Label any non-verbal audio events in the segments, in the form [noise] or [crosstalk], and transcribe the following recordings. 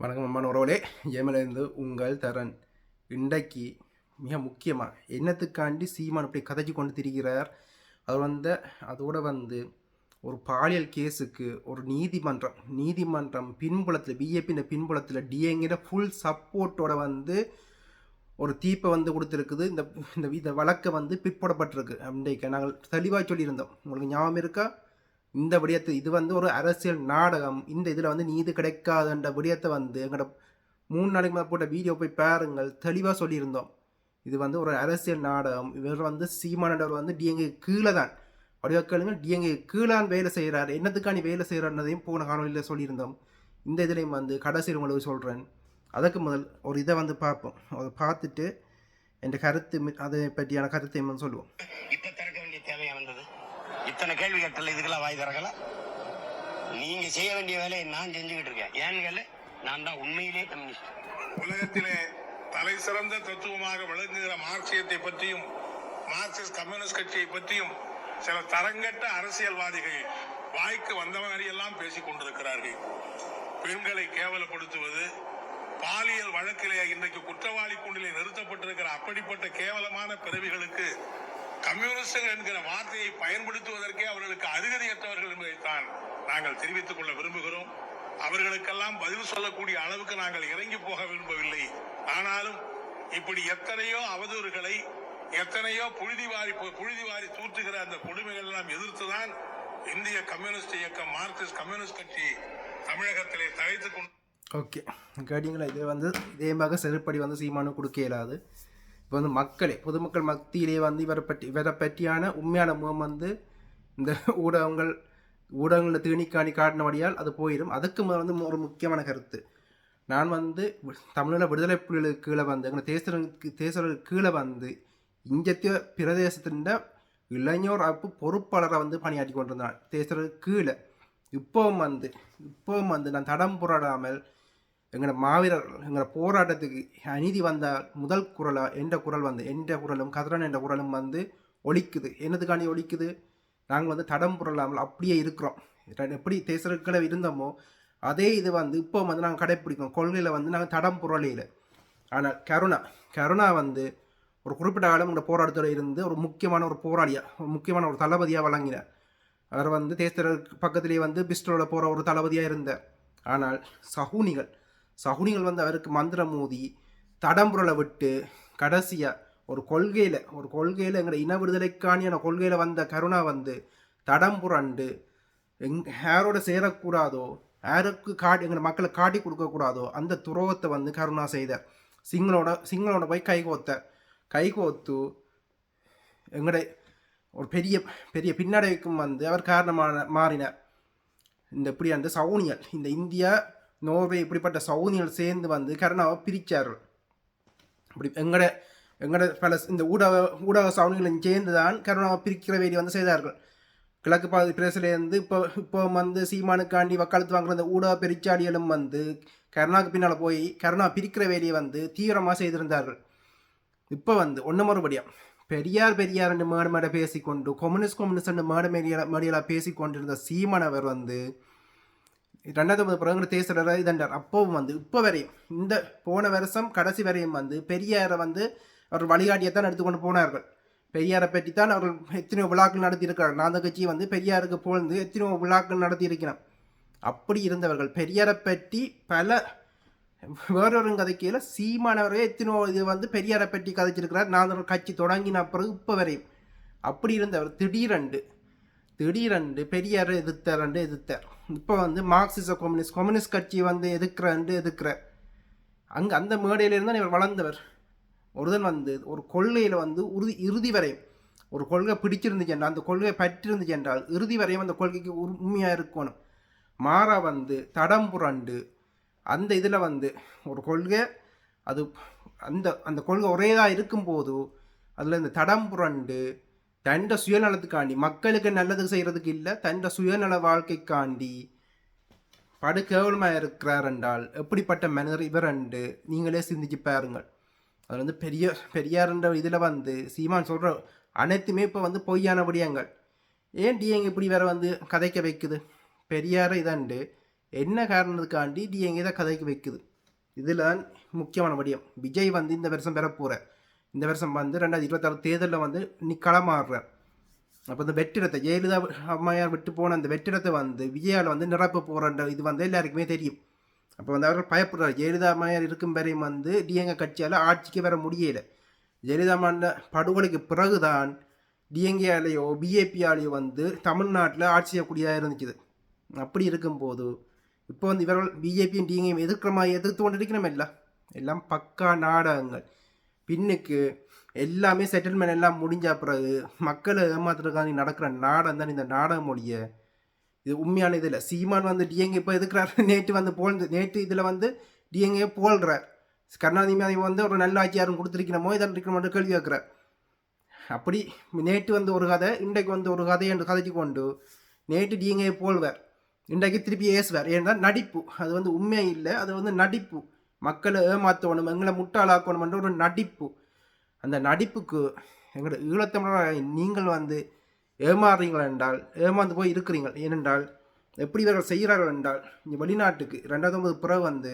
வணக்கம் அம்மா உறவுலே ஏமலேருந்து உங்கள் தரன் இன்றைக்கு மிக முக்கியமாக என்னத்துக்காண்டி சீமான் இப்படி கதைச்சி கொண்டு திரிகிறார் அது வந்து அதோட வந்து ஒரு பாலியல் கேஸுக்கு ஒரு நீதிமன்றம் நீதிமன்றம் பின்புலத்தில் பிஜேபியின் பின்புலத்தில் டிஎங்கிற ஃபுல் சப்போர்ட்டோட வந்து ஒரு தீப்பை வந்து கொடுத்துருக்குது. இந்த இந்த வழக்கை வந்து பிற்படப்பட்டிருக்கு. அன்றைக்கு நாங்கள் தெளிவாக சொல்லியிருந்தோம். உங்களுக்கு ஞாபகம் இருக்கா? இந்த விடயத்தை இது வந்து ஒரு அரசியல் நாடகம். இந்த இதில் வந்து நீதி கிடைக்காதுன்ற விடயத்தை வந்து எங்களோட மூணு நாளைக்கு மேலே போட்ட வீடியோ போய் பாருங்கள். தெளிவாக சொல்லியிருந்தோம். இது வந்து ஒரு அரசியல் நாடகம். இவர் வந்து சீமானவர் வந்து டிஎங்கே கீழே தான். வடிவக்கலுங்க டிஎங்கே கீழான் வேலை செய்கிறார் என்னத்துக்காண்டி வேலை செய்கிறார்ன்றதையும் போன காணொலியில் சொல்லியிருந்தோம். இந்த இதுலேயும் வந்து கடைசி உங்களுக்கு சொல்கிறேன் அதுக்கு முதல் ஒரு இதை வந்து பார்ப்போம். அதை பார்த்துட்டு என் கருத்து அதை பற்றியான கருத்தை வந்து சொல்லுவோம் இப்ப திறக்க வேண்டிய தேவையா வந்தது இத்தனை கேள்வி கேட்டல இதுக்கெல்லாம் வாய் திறக்கல. நீங்க செய்ய வேண்டிய வேலையை நான் செஞ்சுக்கிட்டு இருக்கேன். ஏன்னு கேளு நான் தான் உண்மையிலே கம்யூனிஸ்ட் உலகத்திலே தலை சிறந்த தத்துவமாக விளங்குகிற மார்க்சியத்தை பற்றியும் மார்க்சிஸ்ட் கம்யூனிஸ்ட் கட்சியை பற்றியும் சில தரங்கட்ட அரசியல்வாதிகள் வாய்க்கு வந்த மாதிரியெல்லாம் பேசிக் கொண்டிருக்கிறார்கள். பெண்களை கேவலப்படுத்துவது பாலியல் வழக்கிலே இன்றைக்கு குற்றவாளி கூண்டிலே நிறுத்தப்பட்டிருக்கிற அப்படிப்பட்ட கேவலமான பிறவிகளுக்கு கம்யூனிஸ்ட் என்கிற வார்த்தையை பயன்படுத்துவதற்கே அவர்களுக்கு அருகதையற்றவர்கள் என்பதைத்தான் நாங்கள் தெரிவித்துக் கொள்ள விரும்புகிறோம். அவர்களுக்கெல்லாம் பதில் சொல்லக்கூடிய அளவுக்கு நாங்கள் இறங்கி போக விரும்பவில்லை. ஆனாலும் இப்படி எத்தனையோ அவதூறுகளை எத்தனையோ புழுதி வாரி புழுதி வாரி தூற்றுகிற அந்த கொடுமைகள் எல்லாம் எதிர்த்துதான் இந்திய கம்யூனிஸ்ட் இயக்கம் மார்க்சிஸ்ட் கம்யூனிஸ்ட் கட்சி தமிழகத்திலே தழைத்துக் கொண்டு ஓகே. கேட்டீங்களா? இது வந்து இதே மாதிரி செருப்படி வந்து சீமானு கொடுக்க இயலாது. இப்போ வந்து மக்களே பொதுமக்கள் மத்தியிலே வந்து இவரை பற்றி இவரை பற்றியான உண்மையான முகம் வந்து இந்த ஊடகங்கள் ஊடகங்களில் தீனிக்காணி காட்டினபடியால் அது போயிடும் அதுக்கு முதல் வந்து ஒரு முக்கியமான கருத்து. நான் வந்து தமிழில் விடுதலை புலிகளுக்கு கீழே வந்து எங்களை தேசருக்கு தேசர்களுக்கு கீழே வந்து இஞ்சத்திய பிரதேசத்தின் இளைஞர் அப்பு பொறுப்பாளரை வந்து பணியாற்றி கொண்டிருந்தான். தேசருக்கு கீழே. இப்போவும் வந்து இப்போவும் வந்து நான் தடம் புரடாமல் எங்களோட மாவீரர் எங்களோட போராட்டத்துக்கு அநீதி வந்தால் முதல் குரலாக என்ற குரல் வந்து என்ற குரலும் கதிரன் என்ற குரலும் வந்து ஒழிக்குது என்னதுக்காண்டி ஒழிக்குது நாங்கள் வந்து தடம் புரளாமல் அப்படியே இருக்கிறோம். எப்படி தேசர்களை இருந்தோமோ அதே இது வந்து இப்போ வந்து நாங்கள் கடைப்பிடிக்கிறோம். கொள்கையில் வந்து நாங்கள் தடம் புரளையில். ஆனால் கருணா கருணா வந்து ஒரு குறிப்பிட்ட காலம் இந்த போராட்டத்தில் இருந்து ஒரு முக்கியமான ஒரு போராளியாக ஒரு முக்கியமான ஒரு தளபதியாக வழங்கினார். அவர் வந்து தேசருக்கு பக்கத்திலே வந்து பிஸ்டலோட போகிற ஒரு தளபதியாக இருந்தார். ஆனால் சகுனிகள் சகுனிகள் வந்து அவருக்கு மந்திரம் மோதி தடம்புரலை விட்டு கடைசியாக ஒரு கொள்கையில் ஒரு கொள்கையில் எங்களை இன விடுதலைக்கானியான கொள்கையில் வந்த கருணா வந்து தடம்புரண்டு எங் யாரோட சேரக்கூடாதோ யாருக்கு காட்டி எங்களை மக்களை காட்டி கொடுக்கக்கூடாதோ அந்த துரோகத்தை வந்து கருணா செய்தார். சிங்களோட சிங்களோட போய் கைகோத்தார் கைகோத்து எங்களுடைய ஒரு பெரிய பெரிய பின்னடைவுக்கும் வந்து அவர் காரணமான மாறினார். இந்த இப்படி அந்த சவுனியல் இந்த இந்தியா நோர்வே இப்படிப்பட்ட சவுதிகள் சேர்ந்து வந்து கருணாவை பிரித்தார்கள் இப்படி எங்கட எங்கட பல இந்த ஊடக ஊடக சவுனிகளும் சேர்ந்து தான் கருணாவை பிரிக்கிற வேலையை வந்து செய்தார்கள் கிழக்கு பாதி பிரதேசிலேருந்து இப்போ இப்போ வந்து சீமானுக்காண்டி வக்காலத்து வாங்குற இந்த ஊடக பெருச்சாடிகளும் வந்து கருணாவுக்கு பின்னால் போய் கருணா பிரிக்கிற வேலையை வந்து தீவிரமாக செய்திருந்தார்கள் இப்போ வந்து ஒன்று மறுபடியும் பெரியார் பெரியார் என்று மேடு மேடை பேசிக்கொண்டு கம்யூனிஸ்ட் கம்யூனிஸ்ட் என்று மேடு மேடிய மேடியெல்லாம் பேசிக்கொண்டிருந்த சீமானவர் வந்து ரெண்டாயிரத்தி ஒன்பது பிறகு தேசர் இதண்டார் அப்போவும் வந்து இப்போ வரையும் இந்த போன வருஷம் கடைசி வரையும் வந்து பெரியாரை வந்து அவர் வழிகாட்டியை தான் எடுத்துக்கொண்டு போனார்கள். பெரியாரை பற்றி தான் அவர்கள் எத்தனையோ விழாக்கள் நடத்தி இருக்கிறார்கள் நான் அந்த கட்சி வந்து பெரியாருக்கு புகழ்ந்து எத்தனையோ விழாக்கள் நடத்தி அப்படி இருந்தவர்கள் பெரியாரை பற்றி பல வேறொரு கதைக்கையில் சீமானவரே எத்தனையோ இது வந்து பெரியாரை பற்றி கதைச்சிருக்கிறார். நான் ஒரு கட்சி தொடங்கின பிறகு இப்போ வரையும். அப்படி இருந்தவர் திடீரெண்டு திடீரெண்டு பெரியார் எதிர்த்தாரண்டு எதிர்த்தார். இப்போ வந்து மார்க்சிச கம்யூனிஸ்ட் கம்யூனிஸ்ட் கட்சி வந்து எதிர்க்கிறண்டு எதிர்க்கிறார் அங்கே அந்த மேடையிலிருந்து தான் இவர் வளர்ந்தவர். ஒருதன் வந்து ஒரு கொள்கையில் வந்து உறுதி இறுதி வரையும் ஒரு கொள்கை பிடிச்சிருந்துச்சு என்றால் அந்த கொள்கை பற்றிருந்துச்சு என்றால் இறுதி வரையும் அந்த கொள்கைக்கு உண்மையாக இருக்கணும். மாறா வந்து தடம் புரண்டு அந்த இதில் வந்து ஒரு கொள்கை அது அந்த அந்த கொள்கை ஒரேதாக இருக்கும்போது அதில் இந்த தடம் புரண்டு தண்ட சுயநலத்துக்காண்டி. மக்களுக்கு நல்லது செய்கிறதுக்கு இல்லை தண்ட சுயநல வாழ்க்கைக்காண்டி. படு கேவலமாக இருக்கிறார் என்றால் எப்படிப்பட்ட மனிதர் இவர் என்று நீங்களே சிந்திச்சு பாருங்கள். அது வந்து பெரிய பெரியார்ன்ற இதில் வந்து சீமான் சொல்கிற அனைத்துமே இப்போ வந்து பொய்யான விடயங்கள். ஏன் டிஎங்க இப்படி வேற வந்து கதைக்க வைக்குது? பெரியாரை இதண்டு என்ன காரணத்துக்காண்டி டிஎங்கே இதை கதைக்க வைக்குது? இதில் தான் முக்கியமான விடயம். விஜய் வந்து இந்த வருஷம் பெற போகிற இந்த வருஷம் வந்து ரெண்டாயிரத்தி இருபத்தாறு தேர்தலில் வந்து நீ களமாடுறார் அப்போ இந்த வெற்றிடத்தை ஜெயலலிதா அம்மையார் விட்டு போன அந்த வெற்றிடத்தை வந்து விஜயாவில் வந்து நிரப்ப போகிற இது வந்து எல்லாருக்குமே தெரியும். அப்போ வந்து அவர்கள் பயப்படுறார். ஜெயலலிதா அம்மையார் இருக்கும் வரையும் வந்து டிஎங்க கட்சியால் ஆட்சிக்கு வர முடியலை. ஜெயலலிதா அம்மா படுகொலைக்கு பிறகுதான் டிஎங்கேயாலேயோ பிஏபியாலேயோ வந்து தமிழ்நாட்டில் ஆட்சி செய்யக்கூடியதாக இருந்துச்சு. அப்படி இருக்கும்போது இப்போ வந்து இவர்கள் பிஜேபியும் டிஎங்கையும் எதிர்க்கிற மாதிரி எதிர்த்து கொண்டு இருக்கிறோம் எல்லாம் எல்லாம் பக்கா நாடகங்கள். பின்னுக்கு எல்லாமே செட்டில்மெண்ட் எல்லாம் முடிஞ்ச பிறகு மக்களை ஏமாத்துறதுக்காக நடக்கிற நாடகம் தான் இந்த நாடகம் மொழிய இது உண்மையான இதில். சீமான் வந்து டிஎங்கே இப்போ எதுக்குறாரு? [laughs] நேற்று வந்து போல் நேற்று இதில் வந்து டிஎங்கே போல்றார். கருணாநிதி வந்து ஒரு நல்ல ஆட்சி யாரும் கொடுத்துருக்கணுமோ இதான் இருக்கணுமோ கேள்வி கேட்குறார். அப்படி நேற்று வந்து ஒரு கதை இன்றைக்கு வந்து ஒரு கதை என்று கதைக்கு கொண்டு நேற்று டிஎங்கே போல்வார். இன்றைக்கு திருப்பி ஏசுவார். ஏன்னா நடிப்பு. அது வந்து உண்மையாக இல்லை அது வந்து நடிப்பு. மக்களை ஏமாற்றணும் எங்களை முட்டாளாக்கணும்ன்ற ஒரு நடிப்பு. அந்த நடிப்புக்கு எங்களோட ஈழத்தமிழர் நீங்கள் வந்து ஏமாறுறீங்கள் என்றால் ஏமாந்து போய் இருக்கிறீங்கள் ஏனென்றால் எப்படி இவர்கள் செய்கிறார்கள் என்றால் இங்கே வெளிநாட்டுக்கு ரெண்டாயிரத்தி ஒன்பது பிறகு வந்து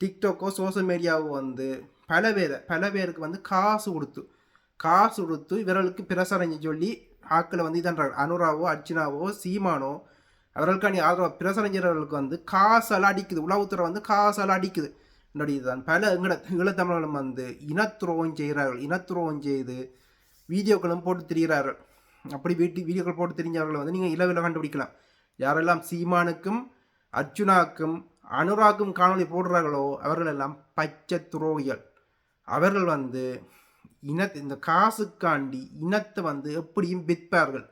டிக்டாக்கோ சோஷியல் மீடியாவோ வந்து பல பேரை பல பேருக்கு வந்து காசு கொடுத்து காசு கொடுத்து இவர்களுக்கு பிரசாரம் சொல்லி ஆக்களை வந்து இதன்றார்கள் அனுராவோ அர்ச்சனாவோ சீமானோ அவர்களுக்கான ஆதரவு பிரசரஞ்சர்களுக்கு வந்து காசால் அடிக்குது. உளவுத்துறை வந்து காசால் அடிக்குது. இதுதான் பல எங்கட ஈழத்தமிழர்களும் வந்து இனத்துரோகம் செய்கிறார்கள். இனத்துரோகம் செய்து வீடியோக்களும் போட்டு திரிகிறார்கள். அப்படி வீட்டு வீடியோக்கள் போட்டு தெரிஞ்சவர்களை வந்து நீங்கள் இலவில் கண்டுபிடிக்கலாம். யாரெல்லாம் சீமானுக்கும் அர்ஜுனாக்கும் அனுராக்கும் காணொலி போடுறார்களோ அவர்கள் எல்லாம் பச்சை துரோகிகள். அவர்கள் வந்து இன இந்த காசுக்காண்டி இனத்தை வந்து எப்படியும் விற்பார்கள்.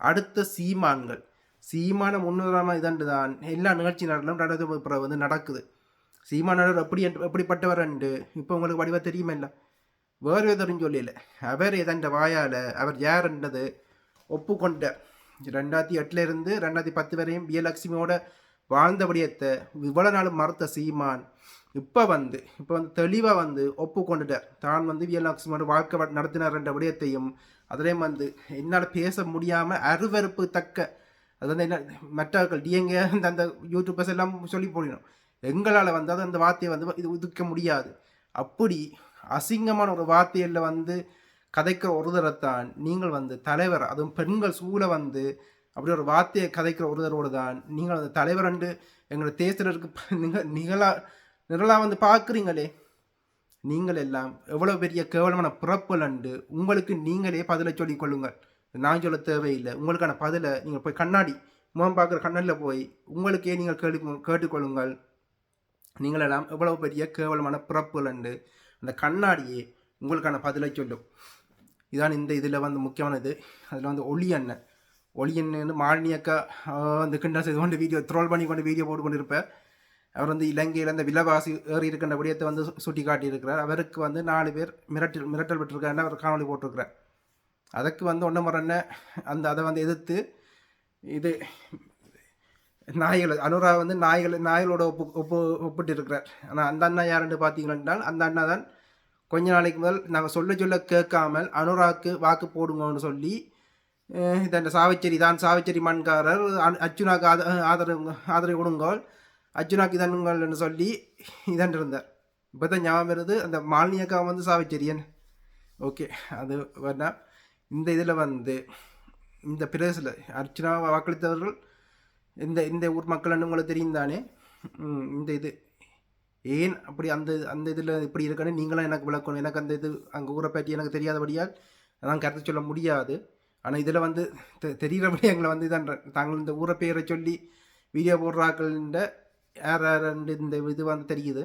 அடுத்த சீமான்கள். சீமான முன்னுதாரணம் இதன்று தான் எல்லா நிகழ்ச்சி நடலும் ரெண்டாயிரத்தி பிறகு வந்து நடக்குது. சீமானவர் அப்படி என்று- எப்படிப்பட்டவர் என்று இப்போ உங்களுக்கு வடிவ தெரியுமில்ல? வேறு எதுவும் சொல்லல அவர் எதன்ற வாயால் அவர் யார் என்றது ஒப்புக்கொண்டார் ரெண்டாயிரத்தி எட்டுலேருந்து ரெண்டாயிரத்தி பத்து வரையும் விஜயலட்சுமியோட வாழ்ந்த விடயத்தை இவ்வளோ நாள் மறுத்த சீமான் இப்போ வந்து இப்போ வந்து தெளிவாக வந்து ஒப்புக்கொண்டுட்டார். தான் வந்து விஜயலட்சுமியோட வாழ்க்கை நடத்தினார் என்ற விடயத்தையும் அதிலையும் வந்து என்னால் பேச முடியாமல் அருவருப்பு தக்க அது வந்து என்ன மற்றவர்கள் டிஎங்க அந்த அந்த யூடியூபர்ஸ் எல்லாம் சொல்லி போடணும். எங்களால் வந்து அந்த வார்த்தையை வந்து இது ஒதுக்க முடியாது. அப்படி அசிங்கமான ஒரு வார்த்தையில் வந்து கதைக்கிற ஒருதரைத்தான் நீங்கள் வந்து தலைவர் அதுவும் பெண்கள் சூழ வந்து அப்படி ஒரு வார்த்தையை கதைக்கிற ஒருதரோடு தான் நீங்கள் அந்த தலைவர் என்று எங்களோட தேசருக்கு [laughs] நிக நிகழா நிரலாக வந்து பார்க்குறீங்களே? நீங்கள் எல்லாம் எவ்வளோ பெரிய கேவலமான பிறப்புகள் அண்டு உங்களுக்கு நீங்களே பதிலை சொல்லிக் கொள்ளுங்கள். நான் சொல்ல தேவையில்லை. உங்களுக்கான பதிலை நீங்கள் போய் கண்ணாடி முகம் பார்க்குற கண்ணாடியில் போய் உங்களுக்கே நீங்கள் கேட்டு கேட்டுக்கொள்ளுங்கள். நீங்களெல்லாம் எவ்வளவு பெரிய கேவலமான பிறப்புகள் அண்டு அந்த கண்ணாடியே உங்களுக்கான பதிலை சொல்லும். இதான் இந்த இதில் வந்து முக்கியமானது. அதில் வந்து ஒளி அண்ணன் ஒளி அண்ணன் மாலினியக்கா அக்கா வந்து கிண்டா செய்து கொண்டு வீடியோ த்ரோல் பண்ணி கொண்டு வீடியோ போட்டு கொண்டு அவர் வந்து இலங்கையில் அந்த விலைவாசி ஏறி இருக்கின்ற விடயத்தை வந்து சு- சுட்டி காட்டியிருக்கிறார் அவருக்கு வந்து நாலு பேர் மிரட்டல் மிரட்டல் பெற்றிருக்காருன்னு அவர் காணொலி போட்டிருக்கிறார். அதுக்கு வந்து ஒன்று முறை அந்த அதை வந்து எதிர்த்து இது நாய்கள் அனுரா வந்து நாய்கள் நாய்களோட ஒப்பு ஒப்பு ஒப்பிட்டு இருக்கிறார் ஆனால் அந்த அண்ணா யாருன்னு பார்த்தீங்கன்னா அந்த அண்ணா தான் கொஞ்ச நாளைக்கு முதல் நாங்கள் சொல்ல சொல்ல கேட்காமல் அனுராக்கு வாக்கு போடுங்கன்னு சொல்லி அஹ் இந்த சாவச்சேரி தான் சாவச்சேரி மண்காரர் அர்ஜுனாக்கு ஆத ஆதரவு ஆதரவு கொடுங்கோல் அர்ஜுனாக்கு இதனுங்கள்னு சொல்லி இதன் இருந்தார் இப்போ தான் ஞாபகம் வருது அந்த மாலினியக்கா வந்து சாவச்சேரியன் ஓகே அது வேணா. இந்த இதில் வந்து இந்த பிரதேசத்தில் அர்ச்சனா வாக்களித்தவர்கள் இந்த இந்த ஊர் மக்கள்னு உங்களுக்கு தெரியும் தானே? இந்த இது. ஏன் அப்படி அந்த அந்த இதில் இப்படி இருக்குன்னு நீங்களும் எனக்கு விளக்கணும். எனக்கு அந்த இது அங்கே ஊரை பற்றி எனக்கு தெரியாதபடியால் நான் கருத்து சொல்ல முடியாது. ஆனால் இதில் வந்து தெ தெரிகிறபடி எங்களை வந்து இதான் தாங்கள் இந்த ஊரை பேரை சொல்லி வீடியோ போடுறாக்கள்ன்ற யார் யார் இந்த இது வந்து தெரியுது.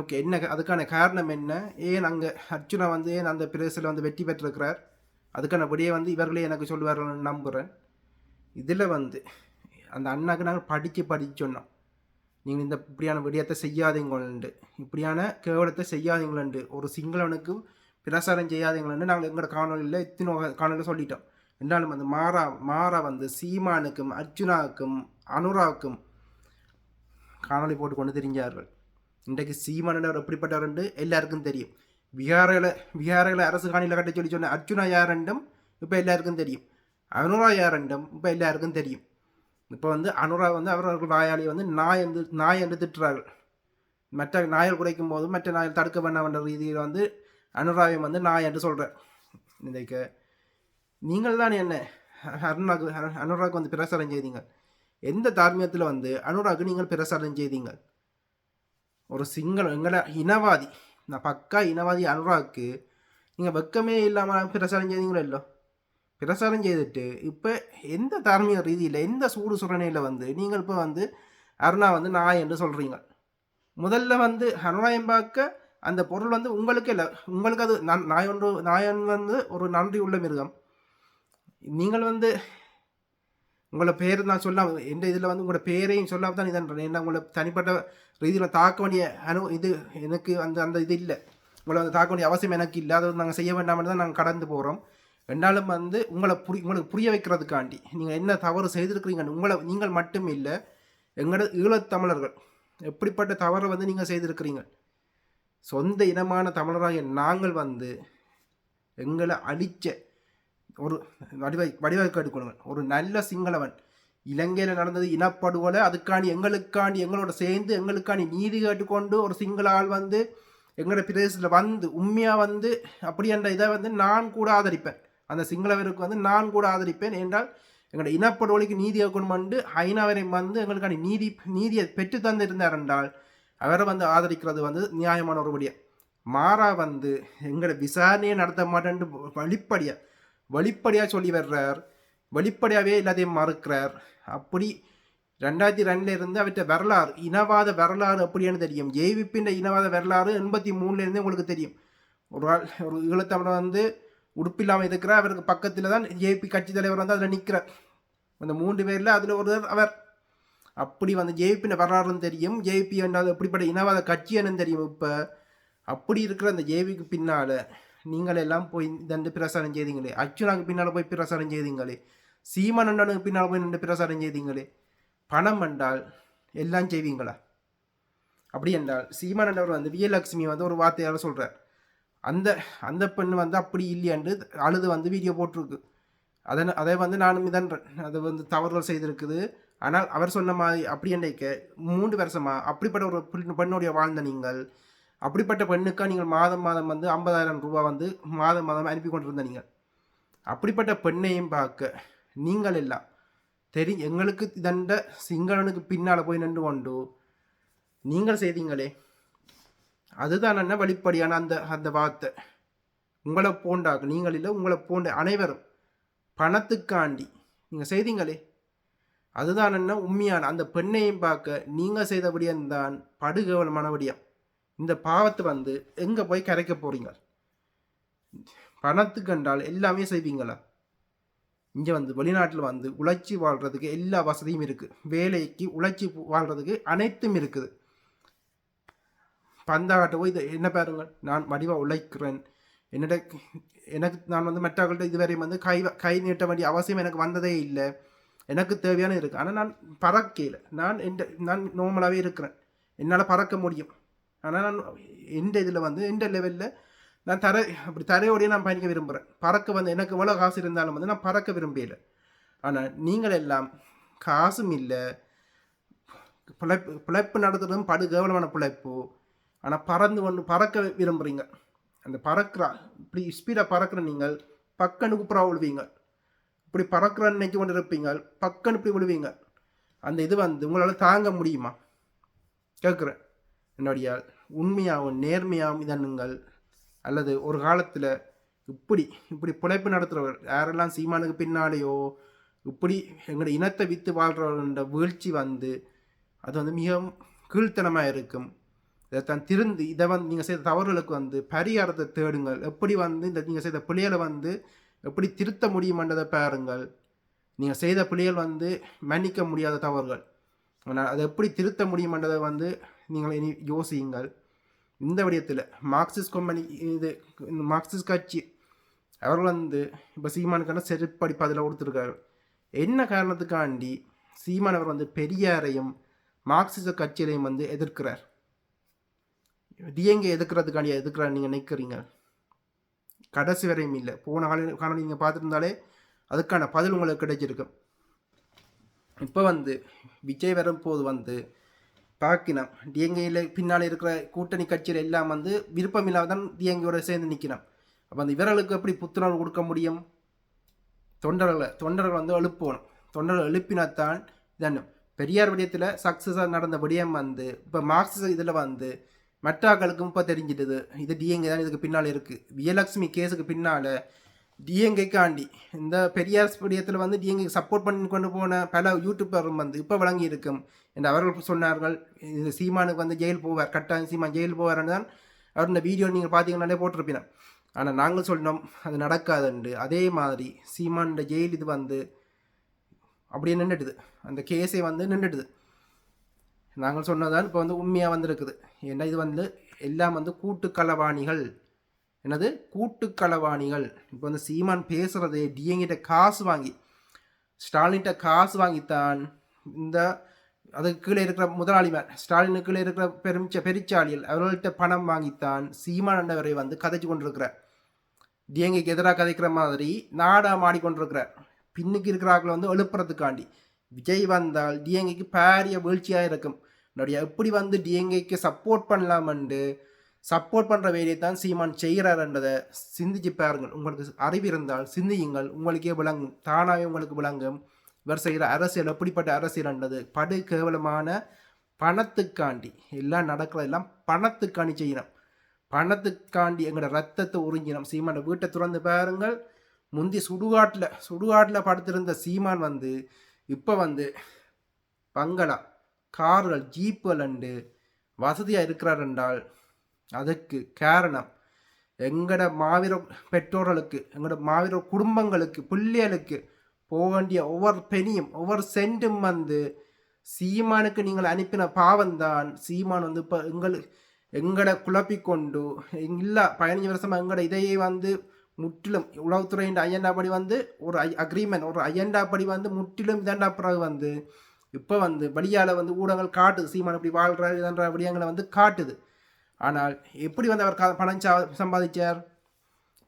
ஓகே என்ன அதுக்கான காரணம் என்ன? ஏன் அங்கே அர்ச்சுனா வந்து ஏன் அந்த பிரதேசத்தில் வந்து வெற்றி பெற்றிருக்கிறார்? அதுக்கான படியே வந்து இவர்களே எனக்கு சொல்லுவார்கள் நம்புகிறேன். இதில் வந்து அந்த அண்ணாக்கு நாங்கள் படித்து படித்து சொன்னோம் நீங்கள் இந்த இப்படியான விடயத்தை செய்யாதீங்களண்டு. இப்படியான கேவலத்தை செய்யாதீங்களண்டு. ஒரு சிங்களவனுக்கு பிரசாரம் செய்யாதீங்களண்டு. நாங்கள் எங்களோட காணொலியில் இத்தனை காணொலியில் சொல்லிட்டோம். என்றாலும் வந்து மாறா மாறா வந்து சீமானுக்கும் அர்ஜுனாவுக்கும் அனுராவுக்கும் காணொளி போட்டு கொண்டு தெரிஞ்சார்கள். இன்றைக்கு சீமானவர் எப்படிப்பட்டவர் எல்லாருக்கும் தெரியும். விகாரையில் விகாரையில் அரசு காணியில் கட்ட சொல்லி சொன்ன அர்ஜுனா யாரெண்டும் இப்போ எல்லாருக்கும் தெரியும். அனுரா யாரெண்டும் இப்போ எல்லாருக்கும் தெரியும். இப்போ வந்து அனுரா வந்து அவர்கள் நாயாளி வந்து நாய் என்று நாய் என்று திட்டுறார்கள். மற்ற நாயல் குறைக்கும் போது மற்ற நாயல் தடுக்க வேண்டாம் ரீதியில் வந்து அனுராவை வந்து நாய் என்று சொல்கிறார் இன்றைக்கு நீங்கள் தான் என்ன அருணாக்கு அனுராக்கு வந்து பிரசாரம் செய்தீங்க எந்த தார்மீகத்தில் வந்து அனுராக்கு நீங்கள் பிரசாரம் செய்தீங்க ஒரு சிங்களம் எங்களை இனவாதி நான் பக்கா இனவாதி அனுராக்கு நீங்கள் வெக்கமே இல்லாமல் பிரசாரம் செய்தீங்களோ இல்லோ பிரசாரம் செய்துட்டு இப்போ எந்த தார்மீக ரீதியில் எந்த சூடு சுரணையில் வந்து நீங்கள் இப்போ வந்து அருணா வந்து நாய் என்று சொல்கிறீங்க முதல்ல வந்து அருணாயம் பார்க்க அந்த பொருள் வந்து உங்களுக்கு இல்லை. உங்களுக்கு அது நன் நாய் ஒன்று நாயன் வந்து ஒரு நன்றி உள்ள மிருகம். நீங்கள் வந்து உங்களை பேர் நான் சொல்லாம எந்த இதில் வந்து உங்களோட பேரையும் சொல்லாம தான் இதான் என்ன உங்களை தனிப்பட்ட ரீதியில் தாக்க வேண்டிய அனு இது எனக்கு அந்த அந்த இது இல்லை. உங்களை வந்து தாக்க வேண்டிய அவசியம் எனக்கு இல்லை. அதை நாங்கள் செய்ய வேண்டாம்னு தான் நாங்கள் கடந்து போகிறோம் ரெண்டாலும் வந்து உங்களை புரி உங்களுக்கு புரிய வைக்கிறதுக்காண்டி. நீங்கள் என்ன தவறு செய்திருக்கிறீங்கன்னு உங்களை நீங்கள் மட்டும் இல்லை எங்களோட ஈழத்தமிழர்கள் எப்படிப்பட்ட தவறை வந்து நீங்கள் செய்திருக்கிறீங்க? சொந்த இனமான தமிழராகிய நாங்கள் வந்து எங்களை அழிச்ச ஒரு வடிவை வடிவமைக்க எடுக்கணுங்க. ஒரு நல்ல சிங்களவன் இலங்கையில் நடந்தது இனப்படுகொலை அதுக்காண்டி எங்களுக்காண்டி எங்களோட சேர்ந்து எங்களுக்காண்டி நீதி கேட்டுக்கொண்டு ஒரு சிங்கள ஆள் வந்து எங்களோட பிரதேசத்தில் வந்து உண்மையாக வந்து அப்படி என்ற இதை வந்து நான் கூட ஆதரிப்பேன். அந்த சிங்களவருக்கு வந்து நான் கூட ஆதரிப்பேன் என்றால் எங்களோட இனப்படுகொலைக்கு நீதி கொண்டு ஐநாவரை வந்து எங்களுக்கான நீதி நீதியை பெற்று தந்திருந்தார் என்றால் அவரை வந்து ஆதரிக்கிறது வந்து நியாயமான ஒரு விடயம் மாறா வந்து எங்களோட விசாரணையை நடத்த மாட்டேன்ட்டு வழிப்படியாக வெளிப்படையாக சொல்லி வர்றார். வெளிப்படையாகவே எல்லாத்தையும் மறுக்கிறார். அப்படி ரெண்டாயிரத்தி ரெண்டுல இருந்து அவற்றை வரலாறு இனவாத வரலாறு அப்படின்னு தெரியும். ஜேவிப்பின் இனவாத வரலாறு எண்பத்தி மூணுலேருந்து உங்களுக்கு தெரியும். ஒரு ஆள் ஒரு ஈழத்தமிழர் வந்து உடுப்பில்லாமல் இருக்கிறார் அவருக்கு பக்கத்தில் தான் ஜேபி கட்சி தலைவர் வந்து அதில் நிற்கிறார் அந்த மூன்று பேரில் அதில் ஒருவர் அவர். அப்படி வந்து ஜேபியின் வரலாறுன்னு தெரியும். ஜேபி என்றால் எப்படிப்பட்ட இனவாத கட்சி என்னன்னு தெரியும் இப்போ. அப்படி இருக்கிற அந்த ஜேபிக்கு பின்னால் நீங்கள் எல்லாம் போய் தண்டு பிரசாரம் செய்தீங்களே. அர்ச்சுனாக்கு பின்னால் போய் பிரசாரம் செய்தீங்களே. சீமனண்டனுக்கு பின்னால் போய் நின்று பிரசாரம் செய்தீங்களே. பணம் என்றால் எல்லாம் செய்வீங்களா? அப்படி என்றால் சீமானண்டவர் வந்து விஜயலட்சுமி வந்து ஒரு வார்த்தையால் சொல்கிறார் அந்த அந்த பெண் வந்து அப்படி இல்லையாண்டு அழுது வந்து வீடியோ போட்டிருக்கு. அதை அதை வந்து நானும் இதன் அது வந்து தவறுகள் செய்திருக்குது. ஆனால் அவர் சொன்ன மாதிரி அப்படி என்றைக்க மூன்று வருஷமாக அப்படிப்பட்ட ஒரு பெண்ணுடைய வாழ்ந்த நீங்கள் அப்படிப்பட்ட பெண்ணுக்காக நீங்கள் மாதம் மாதம் வந்து ஐம்பதாயிரம் ரூபா வந்து மாதம் மாதம் அனுப்பி கொண்டிருந்த நீங்கள். அப்படிப்பட்ட பெண்ணையும் பார்க்க நீங்கள் எல்லாம் தெரி எங்களுக்கு தண்ட சிங்களனுக்கு பின்னால் போய் நின்று கொண்டு நீங்கள் செய்தீங்களே. அதுதான் என்ன வெளிப்படையான அந்த அந்த வார்த்தை. உங்களை போண்டாக நீங்கள் இல்லை உங்களை போண்ட அனைவரும் பணத்துக்காண்டி நீங்கள் செய்தீங்களே. அதுதான் என்ன உண்மையான அந்த பெண்ணையும் பார்க்க நீங்கள் செய்தபடியும் தான் படுகவலமான விடியம். இந்த பாவத்தை வந்து எங்கே போய் கரைக்க போகிறீங்க பணத்துக்கு என்றால் எல்லாமே செய்வீங்களா? இங்கே வந்து வெளிநாட்டில் வந்து உழைச்சி வாழ்கிறதுக்கு எல்லா வசதியும் இருக்குது வேலைக்கு உழைச்சி வாழ்கிறதுக்கு அனைத்தும் இருக்குது. பந்தாகட்ட போய் இது என்ன பாருங்க? நான் வடிவாக உழைக்கிறேன். என்னோட எனக்கு நான் வந்து மற்றவர்கள்ட்ட இதுவரை வந்து கை கை நீட்ட வேண்டிய அவசியம் எனக்கு வந்ததே இல்லை. எனக்கு தேவையான இருக்குது ஆனால் நான் பறக்கையில் நான் எந்த நான் நார்மலாகவே இருக்கிறேன். என்னால் பறக்க முடியும். ஆனால் நான் எந்த இதில் வந்து எந்த லெவலில் நான் தர அப்படி தரையோடையே நான் பயணிக்க விரும்புகிறேன் பறக்க வந்து எனக்கு எவ்வளோ காசு இருந்தாலும் வந்து நான் பறக்க விரும்பல ஆனால் நீங்கள் எல்லாம் காசும் இல்லை. பிழைப்பு பிழைப்பு நடத்துறதும் படு கேவலமான பிழைப்பு. ஆனால் பறந்து ஒன்று பறக்க விரும்புகிறீங்க அந்த பறக்கிற இப்படி ஸ்பீடாக பறக்கிற நீங்கள் பக்கனுக்கு புறா விழுவீங்க. இப்படி பறக்கிற நினைச்சு கொண்டு இருப்பீங்க பக்கன்னு இப்படி விழுவீங்க. அந்த இது வந்து உங்களால் தாங்க முடியுமா? கேட்குறேன் என்னுடைய உண்மையாகவும் நேர்மையாகவும் இதனுங்கள். அல்லது ஒரு காலத்தில் இப்படி இப்படி பிழைப்பு நடத்துகிறவர் யாரெல்லாம் சீமானுக்கு பின்னாலேயோ இப்படி எங்களோட இனத்தை விற்று வாழ்கிறவர்கள வீழ்ச்சி வந்து அது வந்து மிகவும் கீழ்த்தனமாக இருக்கும் தான் திருந்து இதை வந்து நீங்கள் செய்த தவறுகளுக்கு வந்து பரிகாரத்தை தேடுங்கள். எப்படி வந்து இந்த நீங்கள் செய்த பிள்ளைகளை வந்து எப்படி திருத்த முடியுமன்றதை பாருங்கள். நீங்கள் செய்த பிள்ளைகள் வந்து மன்னிக்க முடியாத தவறுகள். ஆனால் அதை எப்படி திருத்த முடியுமன்றதை வந்து நீங்கள் இனி யோசியுங்கள். இந்த விடயத்தில் மார்க்சிஸ்ட் கம்பெனி இது இந்த மார்க்சிஸ்ட் கட்சி அவர்கள் வந்து இப்போ சீமானுக்கான செருப்படி பதில கொடுத்துருக்காரு. என்ன காரணத்துக்காண்டி சீமான் அவர் வந்து பெரியாரையும் மார்க்சிச கட்சியிலையும் வந்து எதிர்க்கிறார்? டிஎங்கே எதிர்க்கிறதுக்காண்டி எதுக்குற நீங்கள் நிற்கிறீங்க கடைசி வரையும் இல்லை. போன கால காலம் நீங்கள் பார்த்துருந்தாலே அதுக்கான பதில் உங்களுக்கு கிடைச்சிருக்கும் இப்போ வந்து விஜய் வரும்போது வந்து பார்க்கினான் டிஎங்கையில் பின்னால் இருக்கிற கூட்டணி கட்சியில் எல்லாம் வந்து விருப்பம் இல்லாதான் டிஎங்கையோட சேர்ந்து நிற்கணும் அப்போ அந்த இவர்களுக்கு எப்படி புத்துணர்வு கொடுக்க முடியும்? தொண்டர்களை தொண்டர்கள் வந்து எழுப்பணும் தொண்டர்கள் எழுப்பினாத்தான் இதன் பெரியார் விடயத்தில் சக்ஸஸாக நடந்த விடயம் வந்து இப்போ மார்க்சிச இதில் வந்து மற்றாக்களுக்கும் இப்போ தெரிஞ்சிட்டது. இது டிஎங்கே தான் இதுக்கு பின்னால் இருக்குது விஜயலட்சுமி கேஸுக்கு பின்னால் டிஎங்கேக்காண்டி இந்த பெரியார் ஸ்டேடியத்தில் வந்து டிஎங்கே சப்போர்ட் பண்ணி கொண்டு போன பல யூடியூபரும் வந்து இப்போ வழங்கி இருக்கும். என்று அவர்கள் சொன்னார்கள் இது சீமானுக்கு வந்து ஜெயில் போவார் கட்டாயம் சீமான் ஜெயில் போவார்னு தான் அவர் இந்த வீடியோ நீங்கள் பார்த்தீங்கன்னாலே போட்டிருப்பினா ஆனால் நாங்கள் சொன்னோம் அது நடக்காதுண்டு. அதே மாதிரி சீமான் ஜெயில் இது வந்து அப்படியே நின்றுடுது அந்த கேஸே வந்து நின்றுடுது நாங்கள் சொன்னதான் இப்போ வந்து உண்மையாக வந்திருக்குது. ஏன்னா இது வந்து? எல்லாம் வந்து கூட்டுக்களவாணிகள். என்னது? கூட்டுக்களவாணிகள். இப்போ வந்து சீமான் பேசுகிறதே டிஎங்கிட்ட காசு வாங்கி ஸ்டாலின்கிட்ட காசு வாங்கித்தான் இந்த அதுக்கு கீழே இருக்கிற முதலாளிமார் ஸ்டாலினுக்கு கீழே இருக்கிற பெருமிச்ச பெருச்சாளிகள் அவர்கள்ட்ட பணம் வாங்கித்தான் சீமான் அண்டவரை வந்து கதைச்சு கொண்டிருக்கிறார். டிஎங்கிக்கு எதிராக கதைக்கிற மாதிரி நாடா மாடிக்கொண்டிருக்கிறார் பின்னுக்கு இருக்கிறாக்களை வந்து எழுப்புறதுக்காண்டி. விஜய் வந்தால் டிஎங்கிக்கு பாரிய வீழ்ச்சியாக இருக்கும் என்னுடைய எப்படி வந்து டிஎங்கிக்கு சப்போர்ட் பண்ணலாமண்டு சப்போர்ட் பண்ணுற வேலையை தான் சீமான் செய்கிறாருன்றதை சிந்திச்சு பாருங்கள். உங்களுக்கு அறிவு இருந்தால் சிந்தியுங்கள். உங்களுக்கே விளங்கும். தானாகவே உங்களுக்கு விளங்கும். இவர் செய்கிற அரசியல் எப்படிப்பட்ட அரசியல்ன்றது படு கேவலமான பணத்துக்காண்டி எல்லாம் நடக்கிறதெல்லாம் பணத்துக்காண்டி செய்யணும் பணத்துக்காண்டி எங்களோட ரத்தத்தை உறிஞ்சினோம். சீமான வீட்டை திறந்து பாருங்கள். முந்தி சுடுகாட்டில் சுடுகாட்டில் படுத்திருந்த சீமான் வந்து இப்போ வந்து பங்களா கார்கள் ஜீப்புகள் அண்டு வசதியாக இருக்கிறார் என்றால் அதுக்கு காரணம் எங்களோட மாவீர பெற்றோர்களுக்கு எங்களோட மாவீர குடும்பங்களுக்கு பிள்ளைகளுக்கு போக வேண்டிய ஒவ்வொரு பெனியும் ஒவ்வொரு சென்டும் வந்து சீமானுக்கு நீங்கள் அனுப்பின பாவம்தான் சீமான் வந்து இப்போ எங்களுக்கு எங்கட குழப்பிக்கொண்டு இல்லை பதினஞ்சு வருஷமாக எங்களோட இதையே வந்து முற்றிலும் உளவுத்துறையின் ஐயண்டாப்படி வந்து ஒரு ஐ அக்ரிமெண்ட் ஒரு ஐயண்டாப்படி வந்து முற்றிலும் இதாண்டா பிறகு வந்து இப்போ வந்து வழியால் வந்து ஊடகங்கள் காட்டுது. சீமான் இப்படி வாழ்கிறார் இதன்ற விடயங்களை வந்து காட்டுது. ஆனால் எப்படி வந்து அவர் கா பணம் சா சம்பாதிச்சார்?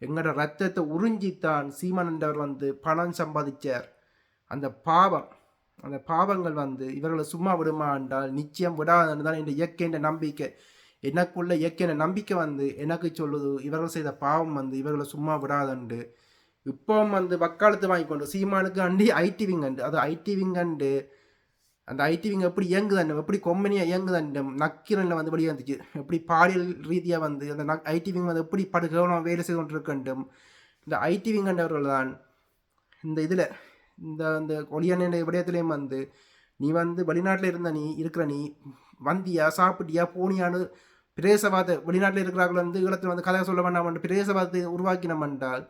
எங்களோட ரத்தத்தை உறிஞ்சித்தான் சீமான் என்றவர் வந்து பணம் சம்பாதிச்சார். அந்த பாவம் அந்த பாவங்கள் வந்து இவர்களை சும்மா விடுமா என்றால் நிச்சயம் விடாதுன்னு தான் இந்த இயற்கைன்ற நம்பிக்கை. எனக்குள்ள இயற்கையான நம்பிக்கை வந்து எனக்கு சொல்லுது இவர்கள் செய்த பாவம் வந்து இவர்களை சும்மா விடாதண்டு. இப்போவும் வந்து வக்காலத்து வாங்கிக்கொண்டு சீமானுக்கு அண்டி ஐடி விங்கண்டு அது ஐடி விங்கண்டு அந்த ஐடி விங் எப்படி இயங்குதண்டு எப்படி கொம்பனியாக இயங்குதண்டு நக்கீரனில் வந்து வெளியே வந்துச்சு. எப்படி பாலியல் ரீதியாக வந்து அந்த நக் ஐடி விங் வந்து எப்படி படுகவனம் வேலை செய்து கொண்டிருக்கண்டும். இந்த ஐடி விங்கண்டவர்கள் தான் இந்த இதில் இந்த இந்த ஒளியான விடயத்துலேயும் வந்து நீ வந்து வெளிநாட்டில் இருந்த நீ இருக்கிற நீ வந்தியா சாப்பிட்டியா போனியான்னு பிரேசவாத வெளிநாட்டில் இருக்கிறார்கள் வந்து ஈழத்தில் வந்து கதை சொல்ல வேண்டாம் பிரேசவாதத்தை உருவாக்கினோம் என்றால்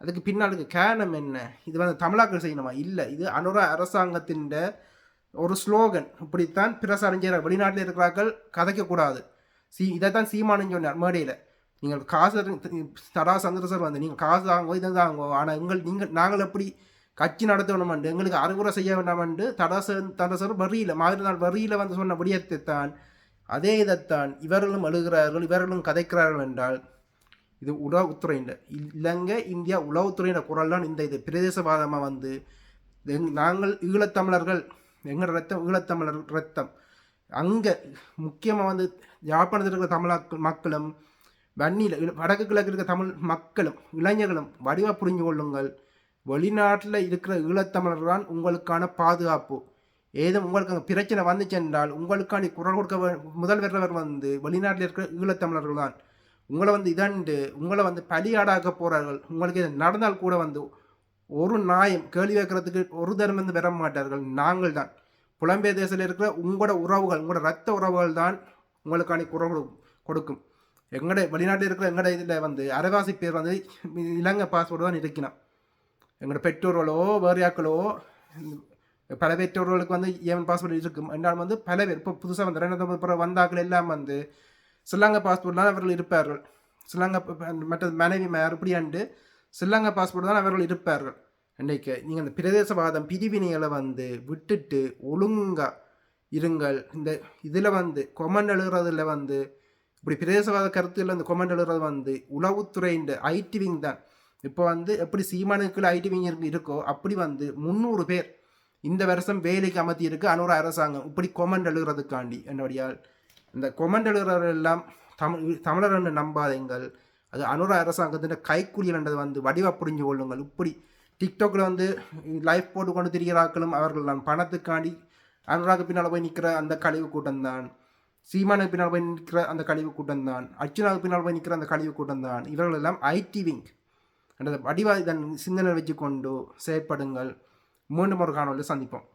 அதுக்கு பின்னால் காரணம் என்ன? இது வந்து தமிழாக்கள் செய்யணுமா? இல்லை இது அனுரா அரசாங்கத்தின் ஒரு ஸ்லோகன். இப்படித்தான் பிரசாரம் வெளிநாட்டில் இருக்கிறார்கள் கதைக்கக்கூடாது. சீ இதைத்தான் சீமானு சொன்னார் மேடையில். நீங்கள் காசு தடா சந்திரசர் வந்து நீங்கள் காசு தாங்கோ இதை தாங்கோ ஆனால் எங்கள் நீங்கள் நாங்கள் எப்படி கட்சி நடத்தணுமெண்டு எங்களுக்கு அறிவுரை செய்ய வேண்டாமென்று தடசன் தடசர் வரியில் மாதிரி நாள் வரியில் வந்து சொன்ன விடயத்தை தான் அதே இதைத்தான் இவர்களும் அழுகிறார்கள் இவர்களும் கதைக்கிறார்கள் என்றால் இது உளவுத்துறையின் இலங்கை இந்தியா உளவுத்துறையின குரல் தான் இந்த இது பிரதேசவாதமாக வந்து எங் நாங்கள் ஈழத்தமிழர்கள் எங்கள் ரத்தம் ஈழத்தமிழர் ரத்தம். அங்கே முக்கியமாக வந்து யாழ்ப்பாணத்தில் இருக்கிற தமிழ் மக்களும் வன்னியில் வடக்கு கிழக்கு இருக்கிற தமிழ் மக்களும் இளைஞர்களும் வடிவாக புரிஞ்சு கொள்ளுங்கள். வெளிநாட்டில் இருக்கிற ஈழத்தமிழர் தான் உங்களுக்கான பாதுகாப்பு. ஏதும் உங்களுக்கு அங்கே பிரச்சனை வந்துச்சு என்றால் உங்களுக்கான குரல் கொடுக்க வே- முதல் வர்றவர் வந்து வெளிநாட்டில் இருக்கிற ஈழத்தமிழர்கள் தான். உங்களை வந்து இதண்டு உங்களை வந்து பலியாடாக்க போகிறார்கள் உங்களுக்கு இது நடந்தால் கூட வந்து ஒரு நாயம் கேள்வி வைக்கிறதுக்கு ஒரு தரம் வந்து வர மாட்டார்கள். நாங்கள் தான். புலம்பெயர் தேசத்தில் இருக்கிற உங்களோட உறவுகள் உங்களோட ரத்த உறவுகள் தான் உங்களுக்கான குரல் கொடு- கொடுக்கும். எங்கட வெளிநாட்டில் இருக்கிற எங்களோட இதில் வந்து அரைவாசி பேர் வந்து இலங்கை பாஸ்போர்ட் தான் இருக்கணும் எங்களோட பெற்றோர்களோ வேறையாக்களோ பல பெற்றோர்களுக்கு வந்து ஏவன் பாஸ்போர்ட் இருக்கும்? என்றாலும் வந்து பல பேர் இப்போ புதுசாக வந்து ரெண்டாயிரத்தி பிறகு வந்தாக்கள் எல்லாம் வந்து ஸ்ரீலங்கா பாஸ்போர்ட் தான் அவர்கள் இருப்பார்கள். ஸ்ரீலங்கா மற்ற மனைவி மறுபடியாண்டு ஸ்ரீலங்கா பாஸ்போர்ட் தான் அவர்கள் இருப்பார்கள். இன்றைக்கு நீங்கள் அந்த பிரதேசவாதம் பிரிவினைகளை வந்து விட்டுட்டு ஒழுங்காக இருங்கள். இந்த இதில் வந்து கொமண்ட் எழுகிறதுல வந்து இப்படி பிரதேசவாத கருத்தில் இந்த கொமெண்ட் எழுகிறது வந்து உளவுத்துறையின் ஐடி விங் தான். இப்போ வந்து எப்படி சீமானுக்குள்ள ஐடி விங் இருக்கோ அப்படி வந்து முந்நூறு பேர் இந்த வருஷம் வேலைக்கு அமர்த்தி இருக்கு அனுர அரசாங்கம். இப்படி கொமெண்ட் எழுகிறதுக்காண்டி என்னுடையால் இந்த கொமெண்ட் எழுகிறவர்கள் எல்லாம் தமிழ் தமிழர் நம்பாதீங்கள். அது அனுர அரசாங்கத்தின் கைக்கூலியல்ன்றது வந்து வடிவா புரிஞ்சு கொள்ளுங்கள். இப்படி டிக்டாக்ல வந்து லைஃப் போட்டு கொண்டு திரிகிறாக்களும் அவர்கள் நான் பணத்துக்காண்டி அனுராக பின்னால் போய் நிற்கிற அந்த கழிவு கூட்டம் தான். சீமானுக்கு பின்னால் போய் நிற்கிற அந்த கழிவு கூட்டம் தான். அர்ச்சுனாவுக்கு பின்னால் போய் நிற்கிற அந்த கழிவு கூட்டம் தான். இவர்கள் எல்லாம் ஐடி விங் என்ற வடிவ இதன் சிந்தனை வச்சு கொண்டு செயற்படுங்கள். மீண்டும் ஒரு காணொலியில் சந்திப்போம்.